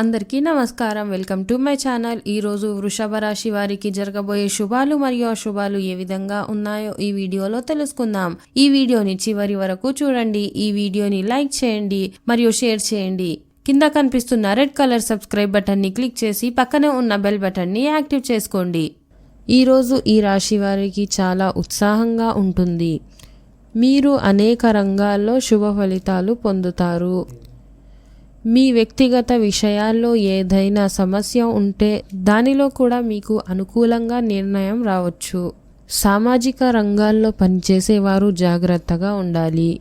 అందరికీ నమస్కారం. Welcome to my channel. ఈరోజు వృషభ రాశి వారికి జరగబోయే శుభాలు మరియు అశుభాలు ఏ విధంగా ఉన్నాయో ఈ వీడియోలో తెలుసుకుందాం. ఈ వీడియోని చివరి వరకు చూడండి. ఈ వీడియోని లైక్ చేయండి మరియు షేర్ చేయండి. కింద కనిపిస్తున్న రెడ్ కలర్ సబ్స్క్రైబ్ బటన్ని క్లిక్ చేసి పక్కనే ఉన్న బెల్ బటన్ని యాక్టివ్ చేసుకోండి. ఈరోజు ఈ రాశి వారికి చాలా ఉత్సాహంగా ఉంటుంది. మీరు అనేక రంగాల్లో శుభ ఫలితాలు పొందుతారు. మీ వ్యక్తిగత విషయాల్లో ఏదైనా సమస్య ఉంటే దానిలో కూడా మీకు అనుకూలంగా నిర్ణయం రావచ్చు. సామాజిక రంగాల్లో పనిచేసేవారు జాగ్రత్తగా ఉండాలి.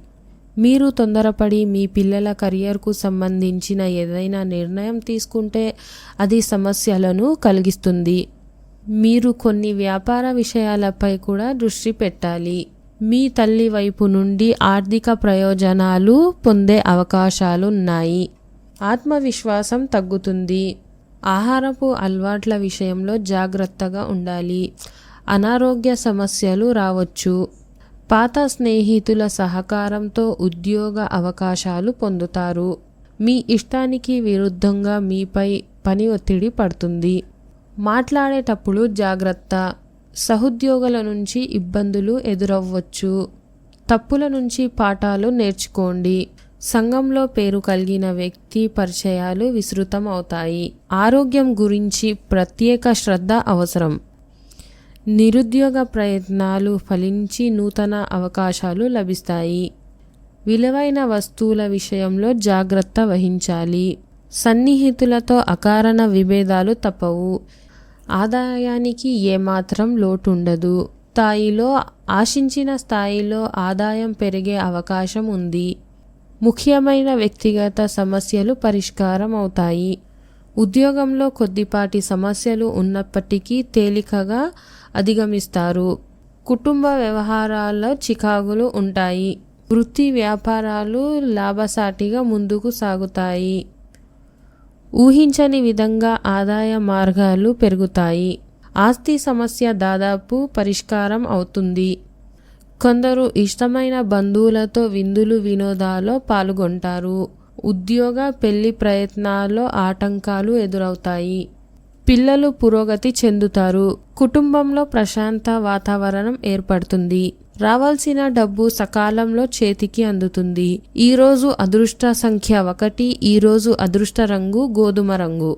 మీరు తొందరపడి మీ పిల్లల కెరియర్కు సంబంధించిన ఏదైనా నిర్ణయం తీసుకుంటే అది సమస్యలను కలిగిస్తుంది. మీరు కొన్ని వ్యాపార విషయాలపై కూడా దృష్టి పెట్టాలి. మీ తల్లి వైపు నుండి ఆర్థిక ప్రయోజనాలు పొందే అవకాశాలున్నాయి. ఆత్మవిశ్వాసం తగ్గుతుంది. ఆహారపు అలవాట్ల విషయంలో జాగ్రత్తగా ఉండాలి. అనారోగ్య సమస్యలు రావచ్చు. పాత స్నేహితుల సహకారంతో ఉద్యోగ అవకాశాలు పొందుతారు. మీ ఇష్టానికి విరుద్ధంగా మీపై పని ఒత్తిడి పడుతుంది. మాట్లాడేటప్పుడు జాగ్రత్త. సహోద్యోగుల నుంచి ఇబ్బందులు ఎదురవ్వచ్చు. తప్పుల నుంచి పాఠాలు నేర్చుకోండి. సంఘంలో పేరు కలిగిన వ్యక్తి పరిచయాలు విస్తృతం అవుతాయి. ఆరోగ్యం గురించి ప్రత్యేక శ్రద్ధ అవసరం. నిరుద్యోగ ప్రయత్నాలు ఫలించి నూతన అవకాశాలు లభిస్తాయి. విలువైన వస్తువుల విషయంలో జాగ్రత్త వహించాలి. సన్నిహితులతో అకారణ విభేదాలు తప్పవు. ఆదాయానికి ఏమాత్రం లోటుండదు. స్థాయిలో ఆశించిన స్థాయిలో ఆదాయం పెరిగే అవకాశం ఉంది. ముఖ్యమైన వ్యక్తిగత సమస్యలు పరిష్కారం అవుతాయి ఉద్యోగంలో కొద్దిపాటి సమస్యలు ఉన్నప్పటికీ తేలికగా అధిగమిస్తారు. కుటుంబ వ్యవహారాల్లో చికాకులు ఉంటాయి. వృత్తి వ్యాపారాలు లాభసాటిగా ముందుకు సాగుతాయి. ఊహించని విధంగా ఆదాయ మార్గాలు పెరుగుతాయి. ఆస్తి సమస్య దాదాపు పరిష్కారం అవుతుంది. కొందరు ఇష్టమైన బంధువులతో విందులు వినోదాల్లో పాల్గొంటారు. ఉద్యోగ పెళ్ళి ప్రయత్నాల్లో ఆటంకాలు ఎదురవుతాయి. పిల్లలు పురోగతి చెందుతారు. కుటుంబంలో ప్రశాంత వాతావరణం ఏర్పడుతుంది. రావాల్సిన డబ్బు సకాలంలో చేతికి అందుతుంది. ఈరోజు అదృష్ట సంఖ్య ఒకటి ఈరోజు అదృష్ట రంగు గోధుమ రంగు.